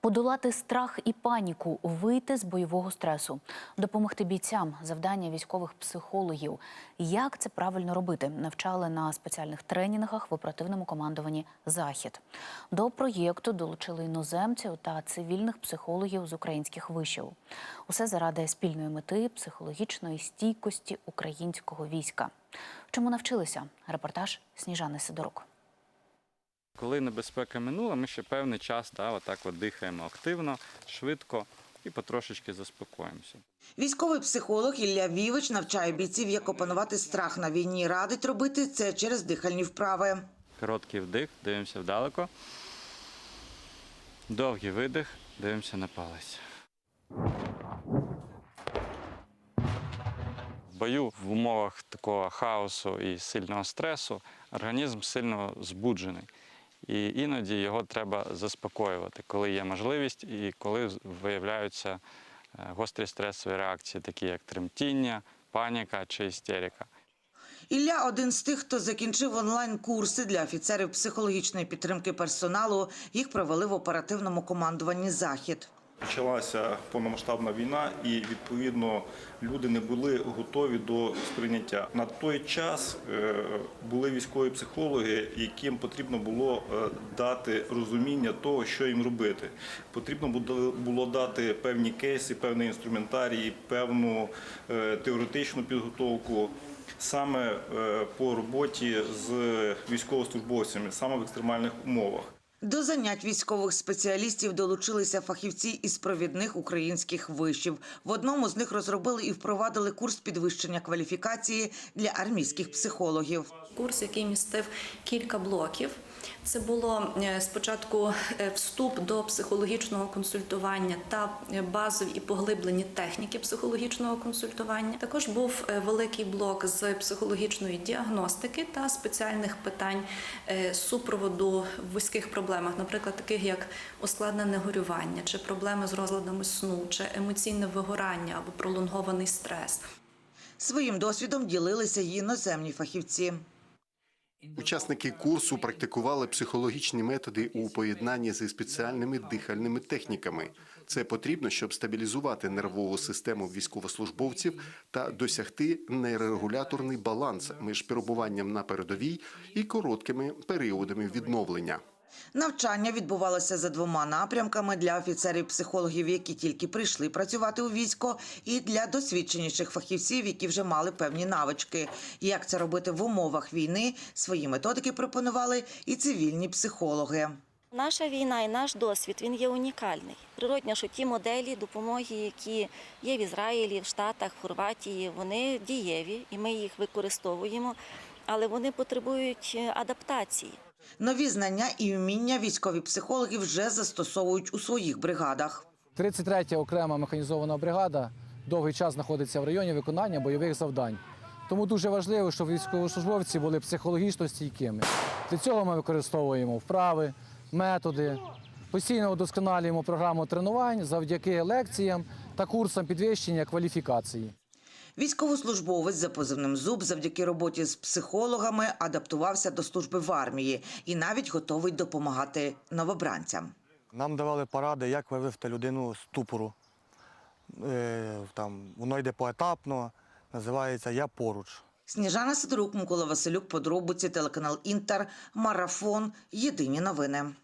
Подолати страх і паніку, вийти з бойового стресу, допомогти бійцям завдання військових психологів. Як це правильно робити? Навчали на спеціальних тренінгах в оперативному командуванні Захід. До проєкту долучили іноземців та цивільних психологів з українських вишів. Усе заради спільної мети психологічної стійкості українського війська. Чому навчилися? Репортаж Сніжани Сидорук. Коли небезпека минула, ми ще певний час да, отак от дихаємо активно, швидко і потрошечки заспокоїмося. Військовий психолог Ілля Вівич навчає бійців, як опанувати страх на війні. Радить робити це через дихальні вправи. Короткий вдих, дивимося вдалеко. Довгий видих, дивимося на палець. В бою в умовах такого хаосу і сильного стресу організм сильно збуджений. І іноді його треба заспокоювати, коли є можливість і коли виявляються е, гострі стресові реакції, такі як тремтіння, паніка чи істерика. Ілля один з тих, хто закінчив онлайн-курси для офіцерів психологічної підтримки персоналу. Їх провели в оперативному командуванні Захід. Почалася повномасштабна війна, і відповідно люди не були готові до сприйняття. На той час е, були військові психологи, яким потрібно було е, дати розуміння того, що їм робити. Потрібно було- дати певні кейси, певний інструментарій, певну е, теоретичну підготовку. Саме по роботі з військовослужбовцями, саме в екстремальних умовах. До занять військових спеціалістів долучилися фахівці із провідних українських вишів. В одному з них розробили і впровадили курс підвищення кваліфікації для армійських психологів. Курс, який містив кілька блоків. Це було е, спочатку е, вступ до психологічного консультування та е, базові і поглиблені техніки психологічного консультування. Також був великий блок з психологічної діагностики та спеціальних питань супроводу в вузьких проблемах, наприклад, таких як ускладнене горювання, чи проблеми з розладами сну, чи емоційне вигорання або пролонгований стрес. Своїм досвідом ділилися й іноземні фахівці. Учасники курсу практикували психологічні методи у поєднанні зі спеціальними дихальними техніками. Це потрібно, щоб стабілізувати нервову систему військовослужбовців та досягти нейрорегуляторний баланс між перебуванням на передовій і короткими періодами відновлення. Навчання відбувалося за двома напрямками для офіцерів-психологів, які тільки прийшли працювати у військо, і для досвідченіших фахівців, які вже мали певні навички. Як це робити в умовах війни? Свої методики пропонували і цивільні психологи. Наша війна і наш досвід він є унікальний. Природно, що ті моделі допомоги, які є в Ізраїлі, в Штатах, в Хорватії, вони дієві і ми їх використовуємо, але вони потребують е, адаптації. Нові знання і вміння військові психологи вже застосовують у своїх бригадах. 33-я окрема механізована бригада довгий час знаходиться в районі виконання бойових завдань. Тому дуже важливо, щоб військовослужбовці були психологічно стійкими. Для цього ми використовуємо вправи, методи, постійно удосконалюємо програму тренувань завдяки лекціям та курсам підвищення кваліфікації. Військовослужбовець за позивним зуб завдяки роботі з психологами адаптувався до служби в армії і навіть готовий допомагати новобранцям. Нам давали поради, як вивести людину з ступору. Е, там, воно йде поетапно, називається Я поруч. Сніжана Сидорук, Микола Василюк, подробиці, телеканал Інтер, Марафон. Єдині новини.